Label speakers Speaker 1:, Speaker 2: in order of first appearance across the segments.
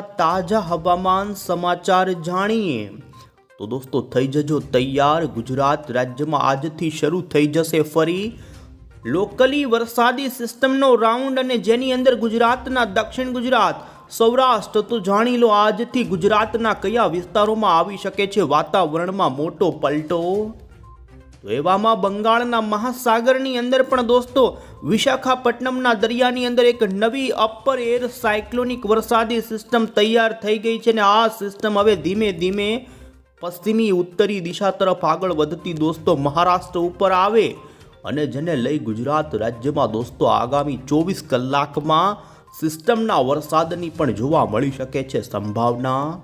Speaker 1: તાજા હવામાન સમાચાર જાણીએ. તો દોસ્તો, થઈ જજો તૈયાર. ગુજરાત રાજ્યમાં આજથી શરૂ થઈ જશે ફરી. લોકલી વરસાદી સિસ્ટમનો રાઉન્ડ અને જેની અંદર ગુજરાતના દક્ષિણ ગુજરાત, સૌરાષ્ટ્ર, તો જાણી લો આજથી ગુજરાતના કયા વિસ્તારોમાં આવી શકે છે વાતાવરણમાં મોટો પલટો? તો એવામાં બંગાળના મહાસાગરની અંદર પણ દોસ્તો, વિશાખાપટ્ટનમના દરિયાની અંદર એક નવી અપર એર સાયક્લોનિક વરસાદી સિસ્ટમ તૈયાર થઈ ગઈ છે અને આ સિસ્ટમ હવે ધીમે ધીમે પશ્ચિમી ઉત્તરી દિશા તરફ આગળ વધતી દોસ્તો મહારાષ્ટ્ર ઉપર આવે અને જેને લઈ ગુજરાત રાજ્યમાં દોસ્તો આગામી ચોવીસ કલાકમાં સિસ્ટમના વરસાદની પણ જોવા મળી શકે છે સંભાવના.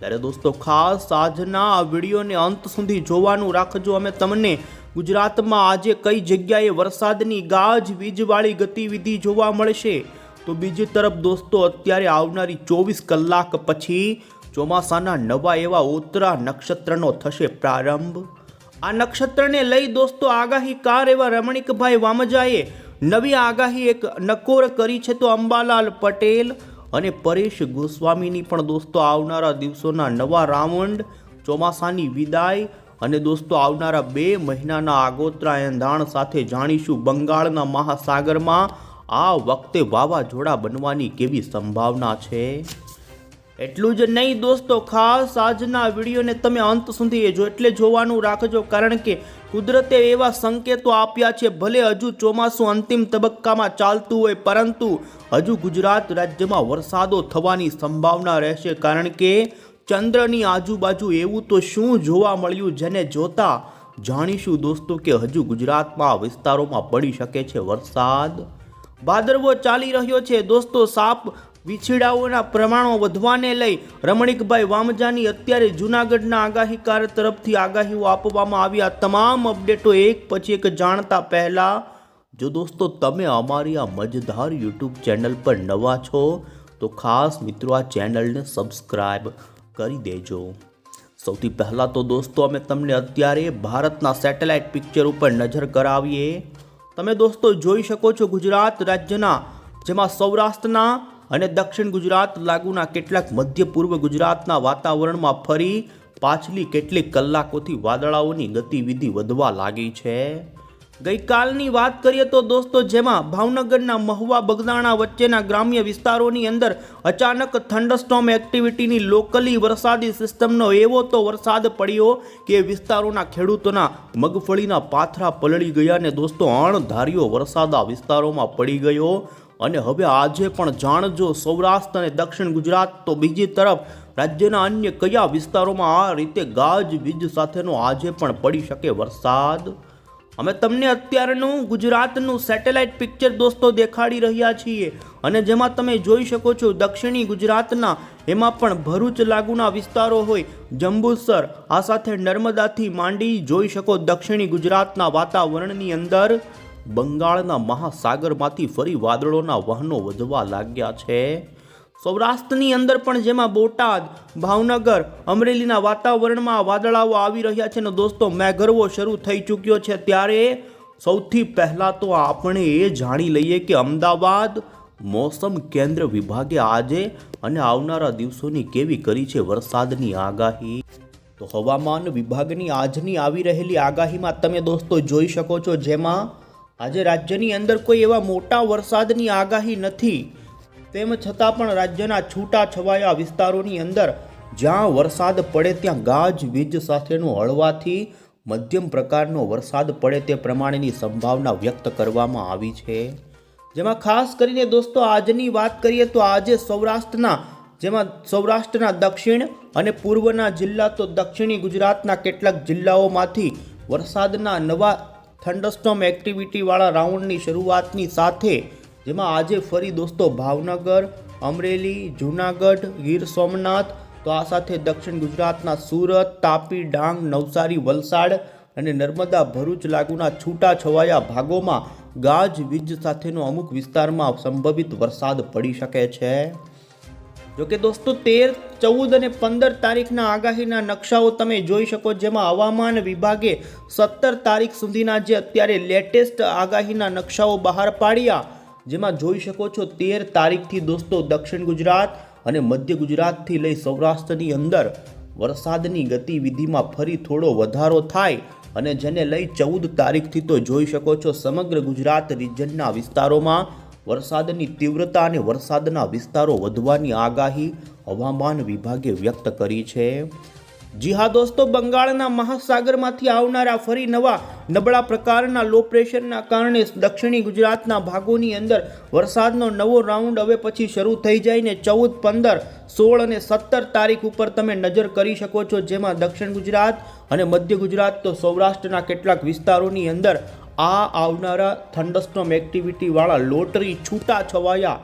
Speaker 1: ત્યારે દોસ્તો, ખાસ આજના આ વિડીયોને અંત સુધી જોવાનું રાખજો. અમે તમને ગુજરાતમાં આજે કઈ જગ્યાએ વરસાદની ગાજ વીજવાળી ગતિવિધિ જોવા મળશે? તો બીજી તરફ દોસ્તો, અત્યારે આવનારી ચોવીસ કલાક પછી ચોમાસાના નવા એવા ઉત્તરા નક્ષત્રનો થશે પ્રારંભ. આ નક્ષત્રને લઈ દોસ્તો આગાહીકાર એવા રમણીકભાઈ વામજાએ નવી આગાહી એક નકોર કરી છે. તો અંબાલાલ પટેલ અને પરેશ ગોસ્વામીની પણ દોસ્તો આવનારા દિવસોના નવા રાઉન્ડ, ચોમાસાની વિદાય અને દોસ્તો આવનારા બે મહિનાના આગોતરા એંધાણ સાથે જાણીશું બંગાળના મહાસાગરમાં આ વખતે વાવાઝોડા બનવાની કેવી સંભાવના છે? એટલું જ નહીં દોસ્તો, ખાસ આજના વિડીયોને તમે અંત સુધી એટલે જોવાનું રાખજો, કારણ કે કુદરતે એવા સંકેતો આપ્યા છે, ભલે હજુ ચોમાસું અંતિમ તબક્કામાં ચાલતું હોય, પરંતુ હજુ ગુજરાત રાજ્યમાં વરસાદો થવાની સંભાવના રહેશે, કારણ કે ચંદ્રની આજુબાજુ એવું તો શું જોવા મળ્યું જેને જોતા જાણીશું દોસ્તો કે હજુ ગુજરાતમાં વિસ્તારોમાં પડી શકે છે વરસાદ. ભાદરવો ચાલી રહ્યો છે. દોસ્તો, સાપ વિછીડાઓના પ્રમાણો વધવાને લઈ રમણીકભાઈ વામજાની અત્યારે જૂનાગઢના આગાહીકાર તરફથી આગાહીઓ આપવામાં આવ્યા. તમામ અપડેટો એક પછી એક જાણતા પહેલા જો દોસ્તો તમે અમારી આ મજેદાર યુટ્યુબ ચેનલ પર નવા છો, તો ખાસ મિત્રો આ ચેનલને સબસ્ક્રાઈબ કરી દેજો. સૌથી પહેલાં તો દોસ્તો અમે તમને અત્યારે ભારતના સેટેલાઇટ પિક્ચર ઉપર નજર કરાવીએ. તમે દોસ્તો જોઈ શકો છો ગુજરાત રાજ્યના, જેમાં સૌરાષ્ટ્રના અને દક્ષિણ ગુજરાત લાગુના કેટલાક મધ્ય પૂર્વ ગુજરાતના વાતાવરણમાં ફરી પાછલી કેટલીક કલાકોથી વાદળાઓની ગતિવિધિ વધવા લાગી છે. ગઈકાલની વાત કરીએ તો દોસ્તો, જેમાં ભાવનગરના મહુવા બગદાણા વચ્ચેના ગ્રામ્ય વિસ્તારોની અંદર અચાનક થંડરસ્ટોમ એક્ટિવિટીની લોકલી વરસાદી સિસ્ટમનો એવો તો વરસાદ પડ્યો કે વિસ્તારોના ખેડૂતોના મગફળીના પાથરા પલળી ગયા અને દોસ્તો, અણધાર્યો વરસાદ આ વિસ્તારોમાં પડી ગયો. અને હવે આજે પણ જાણજો સૌરાષ્ટ્ર અને દક્ષિણ ગુજરાત તો બીજી તરફ રાજ્યના અન્ય કયા વિસ્તારોમાં આ રીતે ગાજ વીજ સાથેનો આજે પણ પડી શકે વરસાદ? અમે તમને અત્યારનું ગુજરાતનું સેટેલાઇટ પિક્ચર દોસ્તો દેખાડી રહ્યા છીએ અને જેમાં તમે જોઈ શકો છો દક્ષિણી ગુજરાતના એમાં પણ ભરૂચ લાગુના વિસ્તારો હોય, જંબુસર, આ સાથે નર્મદાથી માંડી જોઈ શકો દક્ષિણી ગુજરાતના વાતાવરણની અંદર. બંગાળના મહાસાગરમાંથી ફરી વાદળોના વહનો વધવા લાગ્યા છે. સૌરાષ્ટ્રની અંદર પણ જેમાં બોટાદ, ભાવનગર, અમરેલીના વાતાવરણમાં વાદળાઓ આવી રહ્યા છે ને દોસ્તો, મેઘરવો શરૂ થઈ ચૂક્યો છે ત્યારે સૌથી પહેલાં તો આપણે એ જાણી લઈએ કે અમદાવાદ મોસમ કેન્દ્ર વિભાગે આજે અને આવનારા દિવસોની કેવી કરી છે વરસાદની આગાહી. તો હવામાન વિભાગની આજની આવી રહેલી આગાહીમાં તમે દોસ્તો જોઈ શકો છો જેમાં આજે રાજ્યની અંદર કોઈ એવા મોટા વરસાદની આગાહી નથી. તેમ છતાં પણ રાજ્યના છૂટા છવાયા વિસ્તારોની અંદર જ્યાં વરસાદ પડે ત્યાં ગાજ વીજ સાથેનો હળવાથી મધ્યમ પ્રકારનો વરસાદ પડે તે પ્રમાણેની સંભાવના વ્યક્ત કરવામાં આવી છે. જેમાં ખાસ કરીને દોસ્તો આજની વાત કરીએ તો આજે સૌરાષ્ટ્રના, જેમાં સૌરાષ્ટ્રના દક્ષિણ અને પૂર્વના જિલ્લા તો દક્ષિણી ગુજરાતના કેટલાક જિલ્લાઓમાંથી વરસાદના નવા થંડરસ્ટોમ એક્ટિવિટીવાળા રાઉન્ડની શરૂઆતની સાથે, જેમાં આજે ફરી દોસ્તો ભાવનગર, અમરેલી, જૂનાગઢ, ગીર સોમનાથ, તો આ સાથે દક્ષિણ ગુજરાતના સુરત, તાપી, ડાંગ, નવસારી, વલસાડ અને નર્મદા, ભરૂચ લાગુના છૂટાછવાયા ભાગોમાં ગાજ વીજ સાથેનો અમુક વિસ્તારમાં સંભવિત વરસાદ પડી શકે છે. જોકે દોસ્તો, તેર, ચૌદ અને પંદર તારીખના આગાહીના નકશાઓ તમે જોઈ શકો, જેમાં હવામાન વિભાગે સત્તર તારીખ સુધીના જે અત્યારે લેટેસ્ટ આગાહીના નકશાઓ બહાર પાડ્યા, જેમાં જોઈ શકો છો, તેર તારીખથી દોસ્તો દક્ષિણ ગુજરાત અને મધ્ય ગુજરાતથી લઈ સૌરાષ્ટ્રની અંદર વરસાદની ગતિવિધિમાં ફરી થોડો વધારો થાય અને જેને લઈ ચૌદ તારીખથી તો જોઈ શકો છો, સમગ્ર ગુજરાત રિજનના વિસ્તારોમાં વરસાદની તીવ્રતા અને વરસાદના વિસ્તારો વધવાની આગાહી હવામાન વિભાગે વ્યક્ત કરી છે. જી હા દોસ્તો, બંગાળના મહાસાગરમાંથી આવનારા ફરી નવા નબળા પ્રકારના લો પ્રેશરના કારણે દક્ષિણી ગુજરાતના ભાગોની અંદર વરસાદનો નવો રાઉન્ડ હવે પછી શરૂ થઈ જાય ને ચૌદ, પંદર, સોળ અને સત્તર તારીખ ઉપર તમે નજર કરી શકો છો, જેમાં દક્ષિણ ગુજરાત અને મધ્ય ગુજરાત તો સૌરાષ્ટ્રના કેટલાક વિસ્તારોની અંદર આ આવનારા થંડસ્ટોમ એક્ટિવિટીવાળા લોટરી છૂટા છવાયા.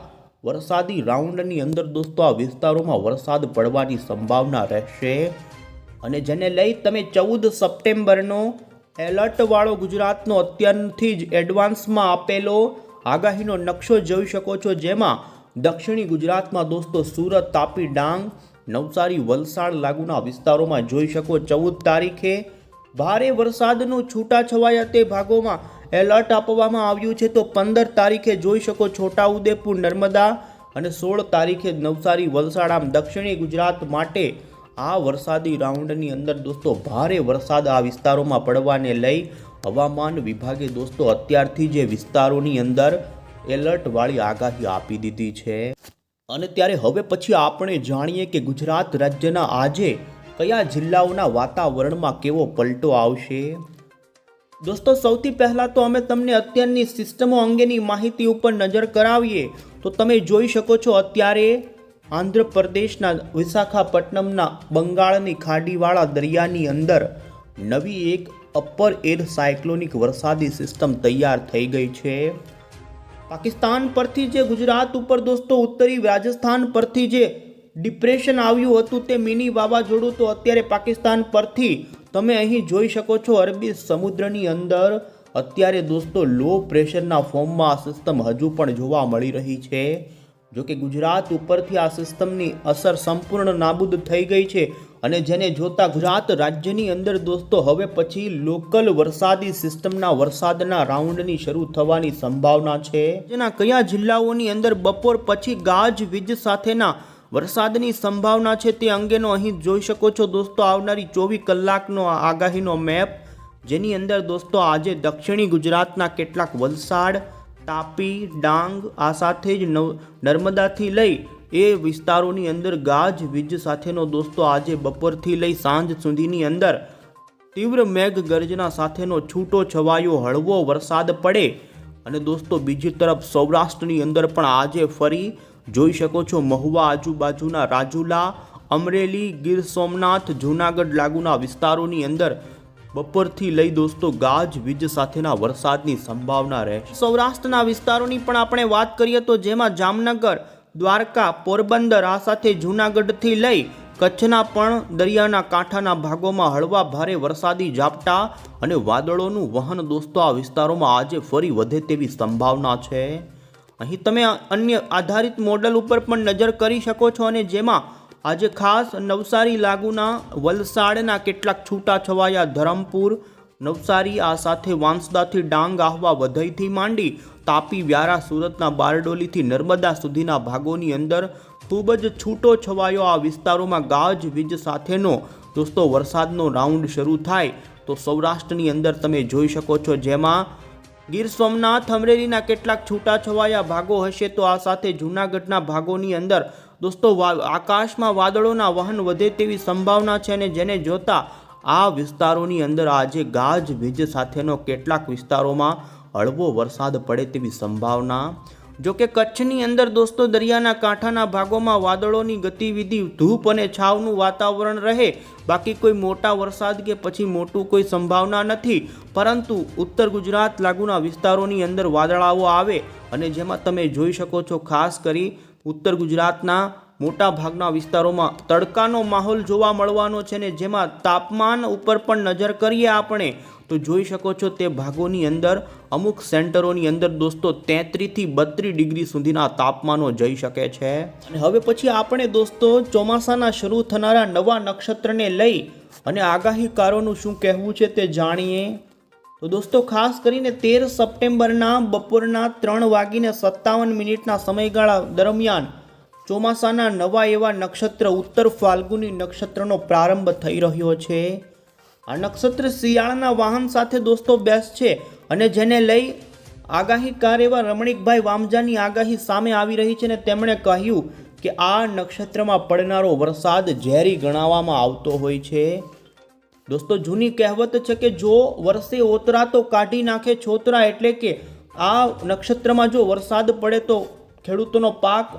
Speaker 1: વરસાદી રાઉન્ડની અંદર દોસ્તો, આ વિસ્તારોમાં વરસાદ પડવાની સંભાવના રહેશે. અને જેને લઈ તમે ચૌદ સપ્ટેમ્બરનો એલર્ટવાળો ગુજરાતનો અત્યારથી જ એડવાન્સમાં આપેલો આગાહીનો નકશો જોઈ શકો છો, જેમાં દક્ષિણી ગુજરાતમાં દોસ્તો સુરત તાપી ડાંગ, નવસારી વલસાડ લાગુના વિસ્તારોમાં જોઈ શકો ચૌદ તારીખે ભારે વરસાદનું છૂટાછવાયા તે ભાગોમાં એલર્ટ આપવામાં આવ્યું છે. તો પંદર તારીખે જોઈ શકો છોટાઉદેપુર નર્મદા અને સોળ તારીખે નવસારી, વલસાડ આમ દક્ષિણી ગુજરાત માટે આ વરસાદી રાઉન્ડની અંદર દોસ્તો ભારે વરસાદ આ વિસ્તારોમાં પડવાને લઈ હવામાન વિભાગે દોસ્તો અત્યારથી જે વિસ્તારોની અંદર એલર્ટવાળી આગાહી આપી દીધી છે. અને ત્યારે હવે પછી આપણે જાણીએ કે ગુજરાત રાજ્યના આજે કયા જિલ્લાઓના વાતાવરણમાં કેવો પલટો આવશે? દોસ્તો, સૌથી પહેલાં તો અમે તમને અત્યારની સિસ્ટમો અંગેની માહિતી ઉપર નજર કરાવીએ. તો તમે જોઈ શકો છો અત્યારે આંધ્રપ્રદેશના વિશાખાપટ્ટનમના બંગાળની ખાડીવાળા દરિયાની અંદર નવી એક અપર એર સાયક્લોનિક વરસાદી સિસ્ટમ તૈયાર થઈ ગઈ છે. પાકિસ્તાન પરથી જે ગુજરાત ઉપર દોસ્તો, ઉત્તરી રાજસ્થાન પરથી જે ડિપ્રેશન આવ્યું હતું તે મિની વાવાઝોડું તો અત્યારે પાકિસ્તાન પરથી તમે અહીં જોઈ શકો છો અરબી સમુદ્રની અંદર. અત્યારે દોસ્તો લો પ્રેશરના ફોર્મમાં આ સિસ્ટમ હજુ પણ જોવા મળી રહી છે. જો કે ગુજરાત ઉપરથી આ સિસ્ટમની અસર સંપૂર્ણ નાબૂદ થઈ ગઈ છે અને જેને જોતા ગુજરાત રાજ્યની અંદર દોસ્તો, હવે પછી લોકલ વરસાદી સિસ્ટમના વરસાદના રાઉન્ડની શરૂ થવાની સંભાવના છે. જેના કયા જિલ્લાઓની અંદર બપોર પછી ગાજ વીજ સાથેના વરસાદની સંભાવના છે તે અંગેનો અહીં જોઈ શકો છો દોસ્તો, આવનારી ચોવીસ કલાકનો આગાહીનો મેપ, જેની અંદર દોસ્તો આજે દક્ષિણી ગુજરાતના કેટલાક વલસાડ, તાપી, ડાંગ, આ સાથે જ નર્મદાથી લઈ એ વિસ્તારોની અંદર ગાજ, વીજ સાથેનો દોસ્તો આજે બપોરથી લઈ સાંજ સુધીની અંદર તીવ્ર મેઘ ગર્જના સાથેનો છૂટો છવાયો, હળવો વરસાદ પડે. અને દોસ્તો બીજી તરફ સૌરાષ્ટ્રની અંદર પણ આજે ફરી જોઈ શકો છો મહુવા આજુબાજુના રાજુલા, અમરેલી, ગીર સોમનાથ, જૂનાગઢ લાગુના વિસ્તારોની અંદર બપોરથી લઈ દોસ્તો ગાજ, વીજ સાથેના વરસાદની સંભાવના રહેશે સૌરાષ્ટ્રના વિસ્તારોની પણ આપણે વાત કરીએ તો જેમાં જામનગર, દ્વારકા, પોરબંદર આ સાથે જૂનાગઢથી લઈ કચ્છના પણ દરિયાના કાંઠાના ભાગોમાં હળવા ભારે વરસાદી ઝાપટા અને વાદળોનું વહન દોસ્તો આ વિસ્તારોમાં આજે ફરી વધે તેવી સંભાવના છે. અહીં તમે અન્ય આધારિત મોડલ ઉપર પણ નજર કરી શકો છો અને જેમાં આજે ખાસ નવસારી લાગુના વલસાડના કેટલાક છૂટાછવાયા ધરમપુર, નવસારી, આ સાથે વાંસદાથી ડાંગ આહવા વધઈથી માંડી, તાપી, વ્યારા સુરતના બારડોલીથી નર્મદા સુધીના ભાગોની અંદર ખૂબ જ છૂટો છવાયો આ વિસ્તારોમાં ગાજ, વીજ સાથેનો દોસ્તો, વરસાદનો રાઉન્ડ શરૂ થાય તો સૌરાષ્ટ્રની અંદર તમે જોઈ શકો છો જેમાં ગીર સોમનાથ અમરેલીના કેટલાક છૂટાછવાયા ભાગો હશે તો આ સાથે જૂનાગઢના ભાગોની અંદર દોસ્તો આકાશમાં વાદળોના વહન વધે તેવી સંભાવના છે અને જેને જોતા આ વિસ્તારોની અંદર આજે ગાજ વીજ સાથેનો કેટલાક વિસ્તારોમાં હળવો વરસાદ પડે તેવી સંભાવના જો કે કચ્છની અંદર દોસ્તો દરિયાના કાંઠાના ભાગોમાં વાદળોની ગતિવિધિ ધૂપ અને છાવનું વાતાવરણ રહે. બાકી કોઈ મોટા વરસાદ કે પછી મોટું કોઈ સંભાવના નથી. પરંતુ ઉત્તર ગુજરાત લાગુના વિસ્તારોની અંદર વાદળાઓ આવે અને જેમાં તમે જોઈ શકો છો ખાસ કરી ઉત્તર ગુજરાતના મોટા ભાગના વિસ્તારોમાં તડકાનો માહોલ જોવા મળવાનો છે ને જેમાં તાપમાન ઉપર પણ નજર કરીએ આપણે, તો જોઈ શકો છો તે ભાગોની અંદર અમુક સેન્ટરોની અંદર દોસ્તો તેત્રીસથી બત્રીસ ડિગ્રી સુધીના તાપમાનો જઈ શકે છે. અને હવે પછી આપણે દોસ્તો ચોમાસાના શરૂ થનારા નવા નક્ષત્રને લઈ અને આગાહીકારોનું શું કહેવું છે તે જાણીએ. તો દોસ્તો ખાસ કરીને તેર સપ્ટેમ્બરના બપોરના ત્રણ વાગીને સત્તાવન મિનિટના સમયગાળા દરમિયાન ચોમાસાના નવા એવા નક્ષત્ર ઉત્તર ફાલ્ગુની નક્ષત્રનો પ્રારંભ થઈ રહ્યો છે. આ નક્ષત્ર શિયાળાના વાહન સાથે દોસ્તો બેસ છે અને જેને લઈ આગાહીકાર એવા રમણીકભાઈ વામજાની આગાહી સામે આવી રહી છે ને તેમણે કહ્યું કે આ નક્ષત્રમાં પડનારો વરસાદ ઝેરી ગણાવવામાં આવતો હોય છે. દોસ્તો, જૂની કહેવત છે કે જો વરસે ઓતરા તો કાઢી નાખે છોતરા એટલે કે આ નક્ષત્રમાં જો વરસાદ પડે તો ખેડૂતોનો પાક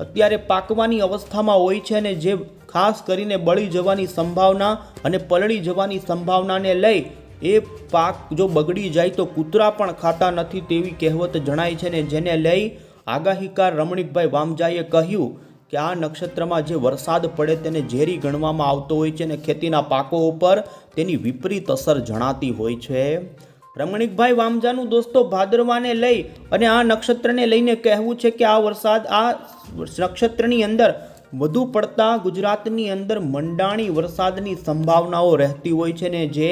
Speaker 1: અત્યારે પાકવાની અવસ્થામાં હોય છે અને જે ખાસ કરીને બળી જવાની સંભાવના અને પલળી જવાની સંભાવનાને લઈ એ પાક જો બગડી જાય તો કૂતરા પણ ખાતા નથી તેવી કહેવત જણાય છે ને જેને લઈ આગાહીકાર રમણીકભાઈ વામજાએ કહ્યું કે આ નક્ષત્રમાં જે વરસાદ પડે તેને ઝેરી ગણવામાં આવતો હોય છે અને ખેતીના પાકો ઉપર તેની વિપરીત અસર જણાતી હોય છે. રમણીકભાઈ વામજાનું દોસ્તો ભાદરવાને લઈ અને આ નક્ષત્રને લઈને કહેવું છે કે આ વરસાદ આ નક્ષત્રની અંદર વધુ પડતા ગુજરાતની અંદર મંડાણી વરસાદની સંભાવનાઓ રહેતી હોય છે ને જે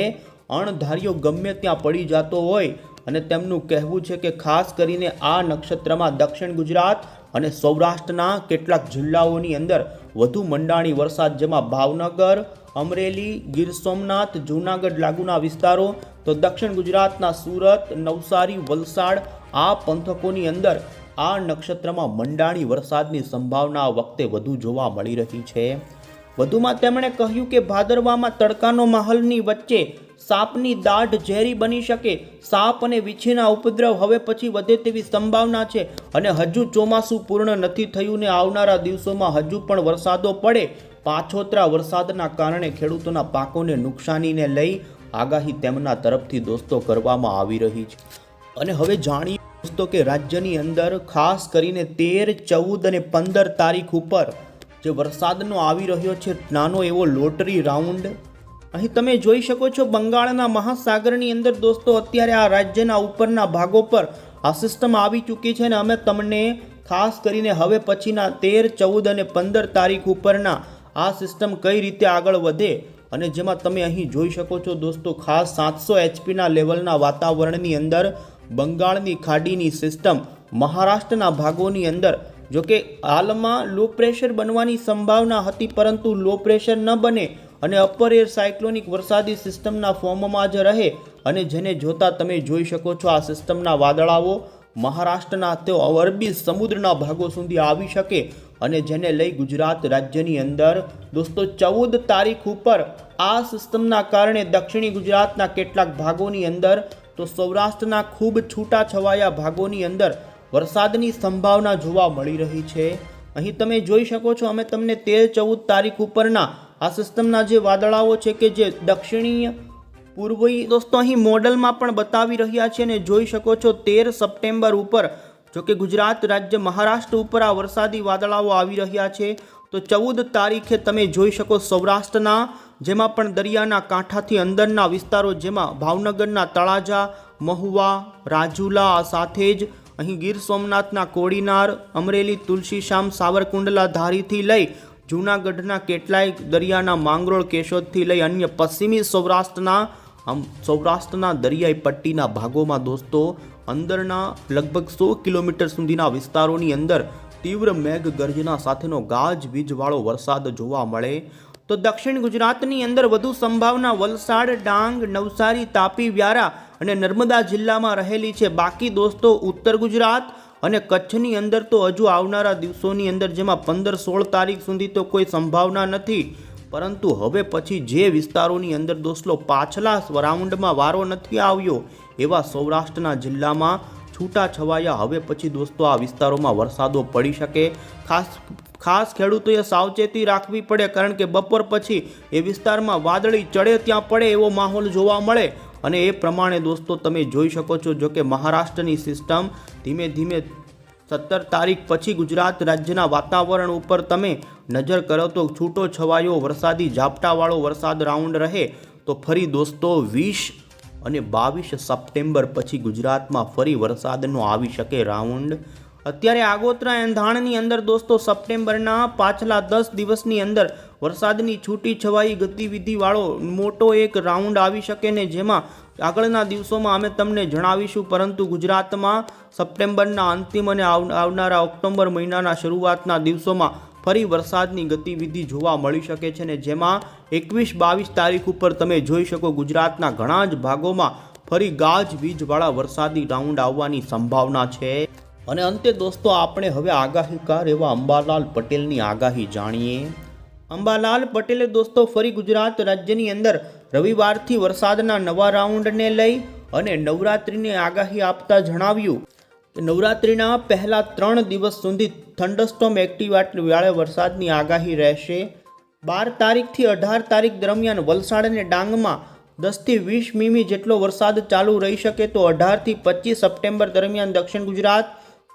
Speaker 1: અણધાર્યો ગમે ત્યાં પડી જતો હોય અને તેમનું કહેવું છે કે ખાસ કરીને આ નક્ષત્રમાં દક્ષિણ ગુજરાત અને સૌરાષ્ટ્રના કેટલાક જિલ્લાઓની અંદર વધુ મંડાણી વરસાદ, જેમાં ભાવનગર, અમરેલી, ગીર સોમનાથ, જૂનાગઢ લાગુના વિસ્તારો, તો દક્ષિણ ગુજરાતના સુરત, નવસારી, વલસાડ આ પંથકોની અંદર આ નક્ષત્રમાં મંડાણી વરસાદની સંભાવના વખતે વધુ જોવા મળી રહી છે. વધુમાં તેમણે કહ્યું કે ભાદરવામાં તડકાનો માહોલની વચ્ચે સાપની દાઢ ઝેરી બની શકે. સાપ અને વીછીના ઉપદ્રવ હવે પછી વધે તેવી સંભાવના છે અને હજુ ચોમાસું પૂર્ણ નથી થયું ને આવનારા દિવસોમાં હજુ પણ વરસાદો પડે. પાછોતરા વરસાદના કારણે ખેડૂતોના પાકોને નુકસાનીને લઈ આગાહી તેમના તરફથી દોસ્તો કરવામાં આવી રહી છે. અને હવે જાણીએ દોસ્તો કે રાજ્યની અંદર ખાસ કરીને તેર, ચૌદ અને પંદર તારીખ ઉપર જે વરસાદનો આવી રહ્યો છે, નાનો એવો લોટરી રાઉન્ડ અહીં તમે જોઈ શકો છો બંગાળના મહાસાગરની અંદર દોસ્તો અત્યારે આ રાજ્યના ઉપરના ભાગો પર આ સિસ્ટમ આવી ચૂકી છે અને અમે તમને ખાસ કરીને હવે પછીના તેર, ચૌદ અને પંદર તારીખ ઉપરના આ સિસ્ટમ કઈ રીતે આગળ વધે અને જેમાં તમે અહીં જોઈ શકો છો દોસ્તો ખાસ સાતસો એચપીના લેવલના વાતાવરણની અંદર બંગાળની ખાડીની સિસ્ટમ મહારાષ્ટ્રના ભાગોની અંદર. જોકે હાલમાં લો પ્રેશર બનવાની સંભાવના હતી પરંતુ લો પ્રેશર ન બને અને અપર એર સાયક્લોનિક વરસાદી સિસ્ટમના ફોર્મમાં જ રહે અને જેને જોતા તમે જોઈ શકો છો આ સિસ્ટમના વાદળાઓ. મહારાષ્ટ્રના તેઓ અરબી સમુદ્રના ભાગો સુધી આવી શકે અને જેને લઈ ગુજરાત રાજ્યની અંદર. દોસ્તો, ચૌદ તારીખ ઉપર આ સિસ્ટમના કારણે દક્ષિણી ગુજરાતના કેટલાક ભાગોની અંદર, તો સૌરાષ્ટ્રના ખૂબ છૂટાછવાયા ભાગોની અંદર વરસાદની સંભાવના જોવા મળી રહી છે. અહીં તમે જોઈ શકો છો અમે તમને તેર ચૌદ તારીખ ઉપરના આ સિસ્ટમના જે વાદળાઓ છે કે જે દક્ષિણીય પૂર્વી દોસ્તો અહીં મોડલમાં પણ બતાવી રહ્યા છે અને જોઈ શકો છો તેર સપ્ટેમ્બર ઉપર, જો કે ગુજરાત રાજ્ય મહારાષ્ટ્ર ઉપર આ વરસાદી વાદળાઓ આવી રહ્યા છે. તો ચૌદ તારીખે તમે જોઈ શકો સૌરાષ્ટ્રના, જેમાં પણ દરિયાના કાંઠાથી અંદરના વિસ્તારો જેમાં ભાવનગરના તળાજા, મહુવા, રાજુલા સાથે જ અહીં ગીર સોમનાથના કોડીનાર, અમરેલી તુલસીશ્યામ સાવરકુંડલા ધારીથી લઈ જૂનાગઢના કેટલાય દરિયાના માંગરોળ કેશોદથી લઈ અન્ય પશ્ચિમી સૌરાષ્ટ્રના, આમ સૌરાષ્ટ્રના દરિયાઈ પટ્ટીના ભાગોમાં દોસ્તો, અંદરના લગભગ સો કિલોમીટર સુધીના વિસ્તારોની અંદર તીવ્ર મેઘ ગર્જના સાથેનો ગાજવીજવાળો વરસાદ જોવા મળે. તો દક્ષિણ ગુજરાતની અંદર વધુ સંભાવના વલસાડ, ડાંગ, નવસારી, તાપી, વ્યારા અને નર્મદા જિલ્લામાં રહેલી છે. બાકી દોસ્તો, ઉત્તર ગુજરાત અને કચ્છની અંદર તો હજુ આવનારા દિવસોની અંદર જેમાં પંદર સોળ તારીખ સુધી તો કોઈ સંભાવના નથી. પરંતુ હવે પછી જે વિસ્તારોની અંદર દોસ્તો પાછલા રાઉન્ડમાં વારો નથી આવ્યો, એવા સૌરાષ્ટ્રના જિલ્લામાં છૂટા છવાયા હવે પછી દોસ્તો આ વિસ્તારોમાં વરસાદો પડી શકે. ખાસ ખાસ ખેડૂતોએ સાવચેતી રાખવી પડે, કારણ કે બપોર પછી એ વિસ્તારમાં વાદળી ચડે, ત્યાં પડે એવો માહોલ જોવા મળે. અને એ પ્રમાણે દોસ્તો તમે જોઈ શકો છો, જો કે મહારાષ્ટ્રની સિસ્ટમ ધીમે ધીમે સત્તર તારીખ પછી ગુજરાત રાજ્યના વાતાવરણ ઉપર તમે નજર કરો તો છૂટો છવાયો વરસાદી ઝાપટાવાળો વરસાદ રાઉન્ડ રહે તો ફરી દોસ્તો વીસ અને બાવીસ સપ્ટેમ્બર પછી ગુજરાતમાં ફરી વરસાદનો આવી શકે રાઉન્ડ અત્યારે આગોતરા એંધાણની અંદર દોસ્તો સપ્ટેમ્બરના પાછલા દસ દિવસની અંદર વરસાદની છૂટી છવાઈ ગતિવિધિવાળો મોટો એક રાઉન્ડ આવી શકે ને જેમાં આગળના દિવસોમાં અમે તમને જણાવીશું, પરંતુ ગુજરાતમાં સપ્ટેમ્બરના અંતિમ અને આવનારા ઓક્ટોબર મહિનાના શરૂઆતના દિવસોમાં ફરી વરસાદની ગતિવિધિ જોવા મળી શકે છે ને જેમાં એકવીસ બાવીસ તારીખ ઉપર તમે જોઈ શકો ગુજરાતના ઘણા જ ભાગોમાં ફરી ગાજ વીજવાળા વરસાદી રાઉન્ડ આવવાની સંભાવના છે. અને અંતે દોસ્તો, આપણે હવે આગાહીકાર એવા અંબાલાલ પટેલની આગાહી જાણીએ. અંબાલાલ પટેલે દોસ્તો, ફરી ગુજરાત રાજ્યની અંદર રવિવારથી વરસાદના નવા રાઉન્ડને લઈ અને નવરાત્રિની આગાહી આપતા જણાવ્યું નવરાત્રિના પહેલા ત્રણ દિવસ સુધી થંડરસ્ટોમ એક્ટિવેટ વાળે વરસાદની આગાહી રહેશે. બાર તારીખથી અઢાર તારીખ દરમિયાન વલસાડ અને ડાંગમાં દસથી વીસ મીમી જેટલો વરસાદ ચાલુ રહી શકે તો અઢારથી પચીસ સપ્ટેમ્બર દરમિયાન દક્ષિણ ગુજરાત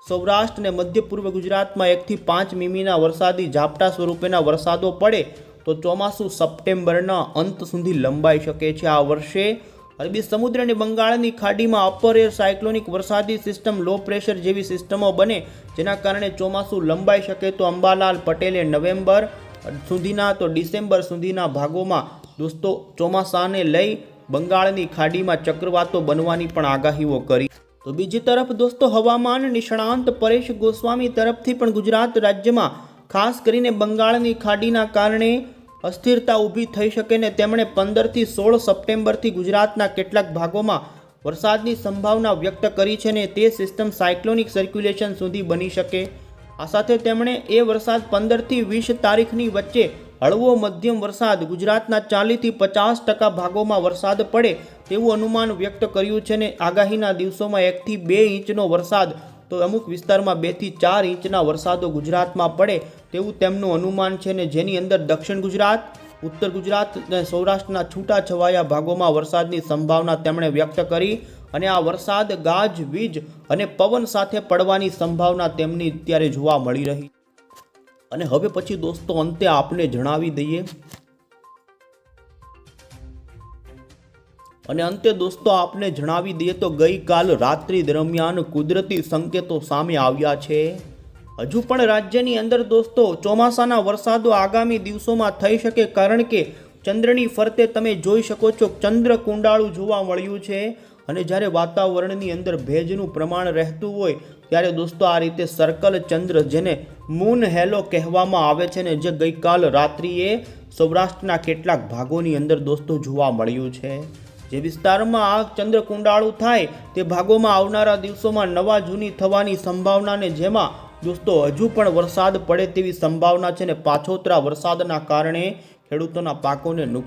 Speaker 1: સૌરાષ્ટ્ર અને મધ્ય પૂર્વ ગુજરાતમાં એકથી પાંચ મીમીના વરસાદી ઝાપટા સ્વરૂપેના વરસાદો પડે તો ચોમાસું સપ્ટેમ્બરના અંત સુધી લંબાઈ શકે છે આ વર્ષે. અરબી સમુદ્ર અને બંગાળની ખાડીમાં અપર એર સાયક્લોનિક વરસાદી સિસ્ટમ લો પ્રેશર જેવી સિસ્ટમો બને, જેના કારણે ચોમાસું લંબાઈ શકે તો અંબાલાલ પટેલે નવેમ્બર સુધીના તો ડિસેમ્બર સુધીના ભાગોમાં દોસ્તો ચોમાસાને લઈ બંગાળની ખાડીમાં ચક્રવાતો બનવાની પણ આગાહીઓ કરી. તો બીજી તરફ દોસ્તો હવામાન નિષ્ણાંત પરેશ ગોસ્વામી તરફથી પણ ગુજરાત રાજ્યમાં ખાસ કરીને બંગાળની ખાડીના કારણે અસ્થિરતા ઊભી થઈ શકે ને તેમણે પંદરથી સોળ સપ્ટેમ્બરથી ગુજરાતના કેટલાક ભાગોમાં વરસાદની સંભાવના વ્યક્ત કરી છે ને તે સિસ્ટમ સાયક્લોનિક સર્ક્યુલેશન સુધી બની શકે. આ સાથે તેમણે એ વરસાદ પંદરથી વીસ તારીખની વચ્ચે હળવો મધ્યમ વરસાદ ગુજરાતના ચાલીસથી પચાસ ટકા ભાગોમાં વરસાદ પડે તેવું અનુમાન વ્યક્ત કર્યું છે ને આગાહીના દિવસોમાં એકથી બે ઇંચનો વરસાદ, તો અમુક વિસ્તારમાં બેથી ચાર ઇંચના વરસાદો ગુજરાતમાં પડે તેવું તેમનું અનુમાન છે ને જેની અંદર દક્ષિણ ગુજરાત, ઉત્તર ગુજરાત અને સૌરાષ્ટ્રના છૂટાછવાયા ભાગોમાં વરસાદની સંભાવના તેમણે વ્યક્ત કરી અને આ વરસાદ, ગાજ, વીજ અને પવન સાથે પડવાની સંભાવના તેમની અત્યારે જોવા મળી રહી અને હવે પછી દોસ્તો અંતે આપને જણાવી દઈએ. અને અંતે દોસ્તો આપને જણાવી દઈએ તો ગઈકાલ રાત્રિ દરમિયાન કુદરતી સંકેતો સામે આવ્યા છે. હજુ પણ રાજ્યની અંદર દોસ્તો ચોમાસાના વરસાદો આગામી દિવસોમાં થઈ શકે કારણ કે ચંદ્રની ફરતે તમે જોઈ શકો છો ચંદ્ર કુંડાળું જોવા મળ્યું છે. અને જ્યારે વાતાવરણની અંદર ભેજનું પ્રમાણ રહેતું હોય, ત્યારે દોસ્તો આ રીતે સર્કલ ચંદ્ર, જેને મૂન હેલો કહેવામાં આવે છે ને, જે ગઈકાલ રાત્રિએ સૌરાષ્ટ્રના કેટલાક ભાગોની અંદર દોસ્તો જોવા મળ્યું છે. જે વિસ્તારમાં આ ચંદ્ર કુંડાળું થાય, તે ભાગોમાં આવનારા દિવસોમાં નવા જૂની થવાની સંભાવનાને જેમાં દોસ્તો હજુ પણ વરસાદ પડે તેવી સંભાવના છે ને, પાછોતરા વરસાદના કારણે ખેડૂતોના પાકોને નુકસાન